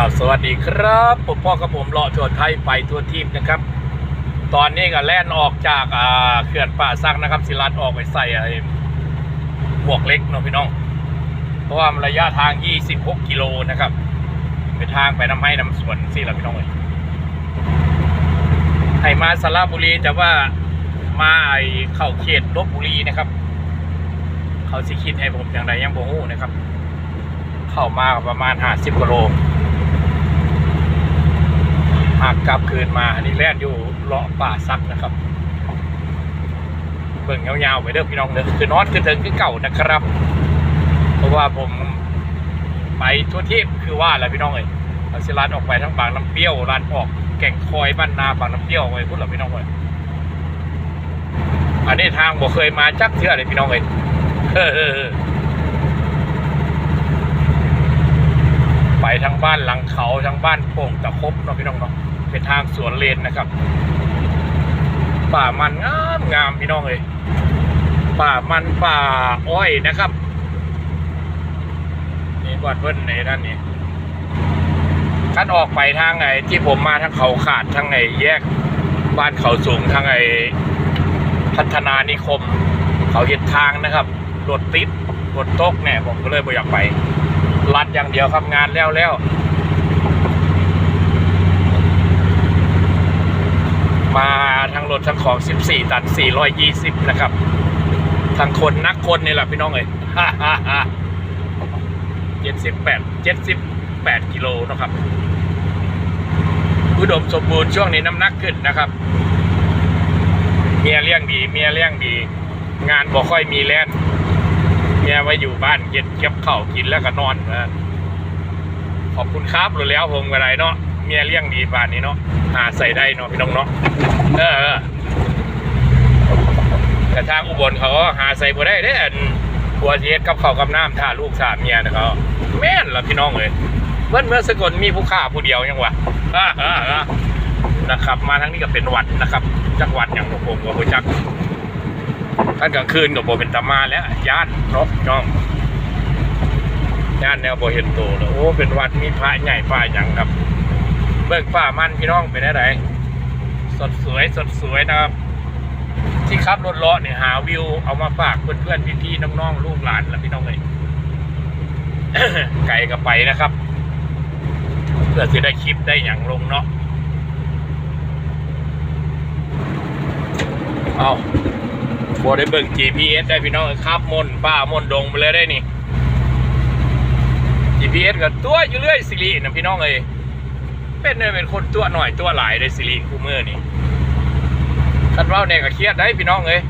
ครับสวัสดีครับผมพ่อกับผมเลาะทั่วไทยไปทัวทีมนะครับ ตอนนี้ก็แล่นออกจากเขื่อนป่าซักนะครับ สิรัดออกไปใส่ไอ้หมวกเล็กเนาะพี่น้อง เพราะว่าระยะทาง 26 กิโลนะครับเป็นทางไปน้ำให้น้ำสวนสิละพี่น้องเลยให้มาสระบุรีแต่ว่ามาไอ้เข้าเขตลบบุรีนะครับ เขาสิคิดให้ผมอย่างไรยังโบ่ฮู้นะครับ เข้ามาประมาณ50กิโล หากกลับคืนมาอันนี้แล่นอยู่เลาะป่าซักนะครับ เบิ่งยาวๆไปเด้อพี่น้องเด้อคือนอนคือเถึงคือเก่านะครับ เพราะว่าผมไปทั่วทีปคือว่าแหละพี่น้องเอ้ยเอาสิลานออกไปทั้งบางน้ำเปรี้ยวลานออกแก่งคอยบ้านนาบางน้ำเปรี้ยวไปพูดหรอพี่น้องเอ้ยอันนี้ทางบ่เคยมาจักเทื่อเลยพี่น้องเอ้ยไปทั้งบ้านหลังเขาทั้งบ้าน โป่งตะครบเนาะพี่น้องเนาะเป็นทางสวนเลนนะครับ ป่ามันงามงามพี่น้องเอ้ยป่ามันป่าอ้อยนะครับนี่วัดเพิ่นในด้านนี้คันออกไปทางไอ้ที่ผมมาทางเขาขาดทางไอ้แยกบ้านเขาสูงทางไอ้พัฒนานิคม เขาเห็นทางนะครับรถติดรถตกเนี่ยผมก็เลยไม่อยากไปรัดอย่างเดียวครับงานแล้วแล้ว มาทางรถทั้งของ 14 ตัน 420 นะครับทางคนนักคนนี่แหละพี่น้องเอ้ยฮ่าฮ่าฮ่า78 78กิโลนะครับ อุดมสมบูรณ์ช่วงนี้น้ำหนักขึ้นนะครับ เมียเลี้ยงดี เมียเลี้ยงดี งานบ่ค่อยมีแล่นเมียไว้อยู่บ้านเก็บเก็บข้ากินแล้วก็นอนนะขอบคุณครับรู้แล้วผมก็ไรเนาะ เมียเลี้ยงดีบ้านนี้เนาะหาใส่ได้เนาะพี่น้องเนาะเออแต่ทางอุบลเขาก็หาใส่บ่ได้เด้อันบัวเฮ็ดกับข้าวกับน้ำถ้าลูกสามเมียนะเขาแม่นละพี่น้องเอ้ยเมื่อเมื่อสกลมีผู้ฆ่าผู้เดียวยังวะนะครับ มาทั้งนี้ก็เป็นวัดนะครับ จักหวัดอย่างผมผมก็บ่จักท่านกลางคืนกับโบเป็นตามาแล้วย่านเนาะน้องย่านแนวโบเห็นโตเลยโอ้เป็นวัดมีพระใหญ่ฝ่าอย่างครับ เบิกฝ่ามันพี่น้องเป็นอะไรสดสวยสดสวยนะครับ ที่ขับรถเลาะเนี่ยหาวิวเอามาฝากเพื่อนๆพี่ๆน้องๆลูกหลานแล้วพี่น้องเลยไก่กับไปนะครับ เพื่อจะได้คลิปได้อย่างลงเนาะเอาบได้เบิ่ง GPS ได้พี่น้องครับมนป้ามนดงไปเลยได้นี่ GPS ก็ตัวอยู่เรื่อยสิรินะพี่น้องเอ้ย เป็นเนี่ยเป็นคนตัวหน่อยตัวหลายได้สิริคู่มือนี่คันเว้าเนี่ยก็เครียดได้พี่น้องเอ้ย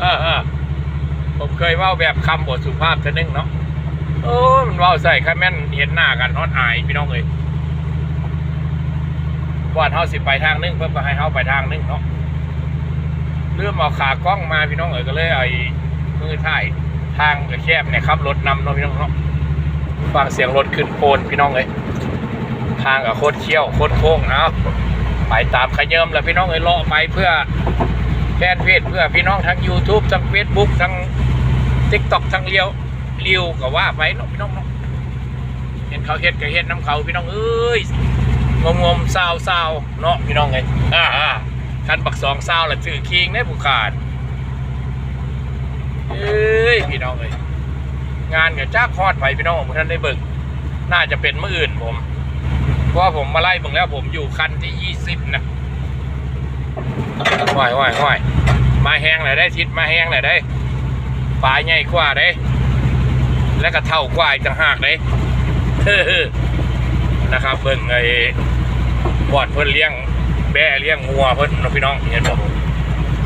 เออเออผมเคยเว้าแบบคำบทสุภาพเท่านึงเนาะโอ้มันเว้าใส่คันแม่นเห็นหน้ากันฮอดอายพี่น้องเอ้ยว่าเฮาสิไปทางนึงเพิ่นก็ให้เฮาไปทางนึงเนาะเริ่มเอาขากล้องมาพี่น้องเอ๋ยก็เลยไอ้มือถ่ายทางก็แคบเนี่ยครับรถนำเนาะพี่น้องเนาะฟังเสียงรถขึ้นโพนพี่น้องเอ้ย ทางกับโคตรเขี้ยวโคตรโค้งเอาไปตามขยิมแล้วพี่น้องเอ้ยเลาะไปเพื่อแฟนเพจเพื่อพี่น้องทั้ง YouTube ทั้ง Facebook ทั้ง TikTok ทั้งเลียวเลียวก็ว่าไปเนาะพี่น้องเนาะเห็นเขาเฮ็ดก็เฮ็ดน้ำเขาพี่น้องเอ้ยงมงมๆซาวซาวๆเนาะพี่น้องเอ้ยอ่าคันบักสองเศร้าละถือคิงได้ผู้ขาดเอ้ยพี่น้องเอ้ยงานกับจ้าคอดไปพี่น้องผมท่านได้เบิกน่าจะเป็นเมื่ออื่นผม เพราะผมมาไล่เบิ่งแล้วผมอยู่คันที่ยี่สิบนะว่ายว่ายว่ายมาแห้งเลยได้ทิศมาแห้งเลยได้ปลายใหญ่กว่าได้ แล้วก็เท่ากว่าอีกต่างหากได้เฮ้อๆนะครับเบิ่งไอ้บอดเพิ่นเลี้ยงแบ่เลี้ยงงัวเพิ่นนะพี่น้องเห็นบ่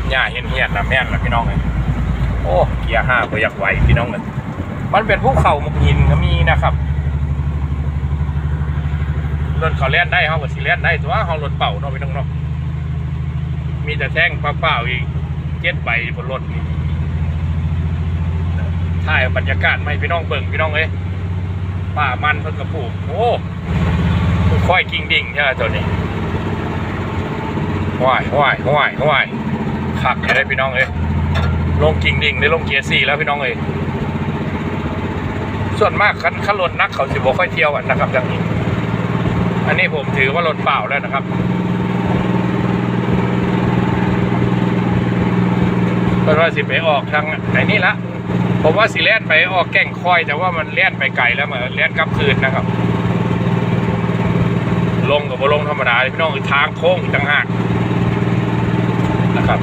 หญ้าเห็นเหียนนะแม่นละพี่น้องเลยโอ้เกียร์ห้าก็อยากไหวพี่น้องเลยมันเป็นภูเขาหมุกหินก็มีนะครับ รถเขาเล่นได้เฮาก็สิเล่นได้แต่ว่าเฮารถเป่าเนาะพี่น้องเนาะมีแต่แท่งเปล่าๆอีกเจ็ดใบบนรถนี่ถ่ายบรรยากาศไหมพี่น้องเบิ่งพี่น้องเอ้ยป่ามันเพิ่นกระปลูกโอ้ค่อยกิ่งดิ่งใช่ไหมตัวนี้ห้วยห้วยห้วยห้วยขักอย่ได้พี่น้องเอ้ยลงกิ่งดิ่งได้ลงเกียร์สี่แล้วพี่น้องเอ้ยส่วนมากคันขันรถนักเขาสิบ่ค่อยเที่ยวอะนะครับอย่างนี้ อันนี้ผมถือว่ารถเปล่าแล้วนะครับเพราะว่าสิไปออกทางไหนนี่ละ ผมว่าสิเล่นไปออกแก่งคอย แต่ว่ามันเล่นไปไกลแล้วมันเล่นกลับคืนนะครับ ลงกับบ่ลงธรรมดาพี่น้องคือทางโค้งต่างหากนะครับ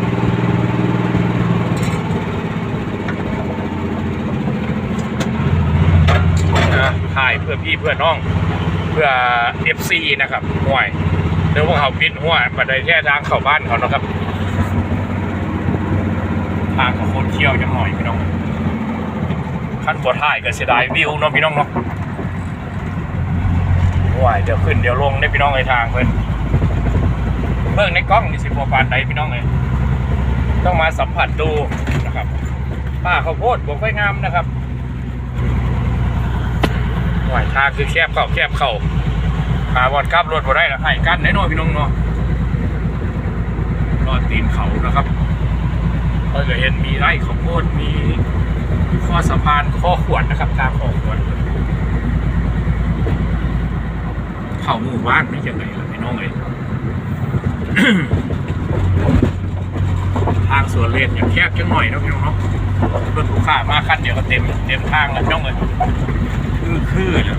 ถ่ายเพื่อพี่เพื่อน้อง เพื่อ FC นะครับห่วยเดี๋ยวพวกเขาปิดห่วยบันไดแค่ทางเข้าบ้านเขานะครับทางกับคนเที่ยวจังหน่อยพี่น้องขั้นบวถ่ายก็เสียดายวิวเนาะพี่น้องเนาะห่วยเดี๋ยวขึ้นเดี๋ยวลงได้พี่น้องในทางเพื่อนเบิ่งในกล้องนี่สิบปานใดพี่น้องเลยต้องมาสัมผัสดูนะครับป้าข้าวโพดบอกไว้งามนะครับ หวายทางคือแคบเข้าแคบเข้าหาบอลขับรถบ่ได้ล้วให้กั้นแน่นอนพี่น้องเนาะรอดตีนเขานะครับเราจะเห็นมีไร่ข้าวโพดมีข้อสะพานข้อขวดนะครับทางข้อขวดเข้าหมู่บ้านไม่ยังไงล่ะพี่น้องเอ้ยทางสวนเลนอย่างแคบจังหน่อยนะพี่น้องเนาะรถลูกค้ามาคันเดียวก็เต็มเต็มทางแล้วพี่น้องเอ้ย คือคือเนี่ย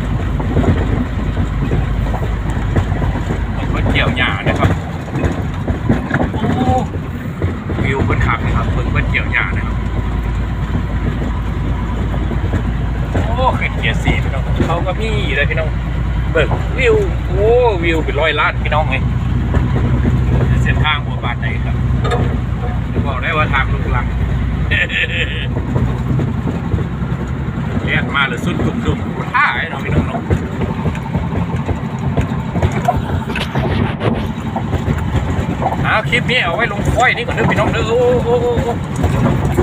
มันเกี่ยวหญ้านะครับโอ้วิวเพิ่นขักนะครับเพิ่นเพิ่นเกี่ยวหญ้านะครับโอ้ขึ้นเกียร์สี่พี่น้องเขาก็มีเลยพี่น้องเบิกวิวโอ้วิวเป็นร้อยล้านพี่น้องเลยเส้นทางหัวบานไหนครับบอกได้ว่าทางลูกลัง แยกมาเลยสุดดุ่มดุ่มท่าไอ้น้องพี่น้องเนาะเอาคลิปนี้เอาไว้ลงค่อยนี่ก่อนเด้อพี่น้องเด้อโอ้โอ้โอ้โอ้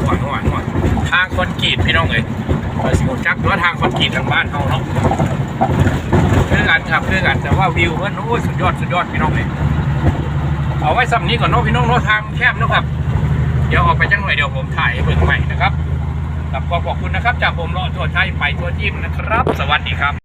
หวานหวานหวานทางคอนกรีตพี่น้องเลยเราสิรู้จักว่าทางคอนกรีตทางบ้านเขาเนาะคือกันครับคือกันแต่ว่าวิวเพิ่นโอ้ยสุดยอดสุดยอดพี่น้องเลยเอาไว้ซ้ำนี้ก่อนเนาะพี่น้องเนาะทางแคบเนาะครับ เดี๋ยวออกไปจังหน่อยเดี๋ยวผมถ่ายเบิ่งใหม่นะครับ กับขอขอบคุณนะครับ จากผมเลาะตัวไทยไปตัวจิ้มนะครับ สวัสดีครับ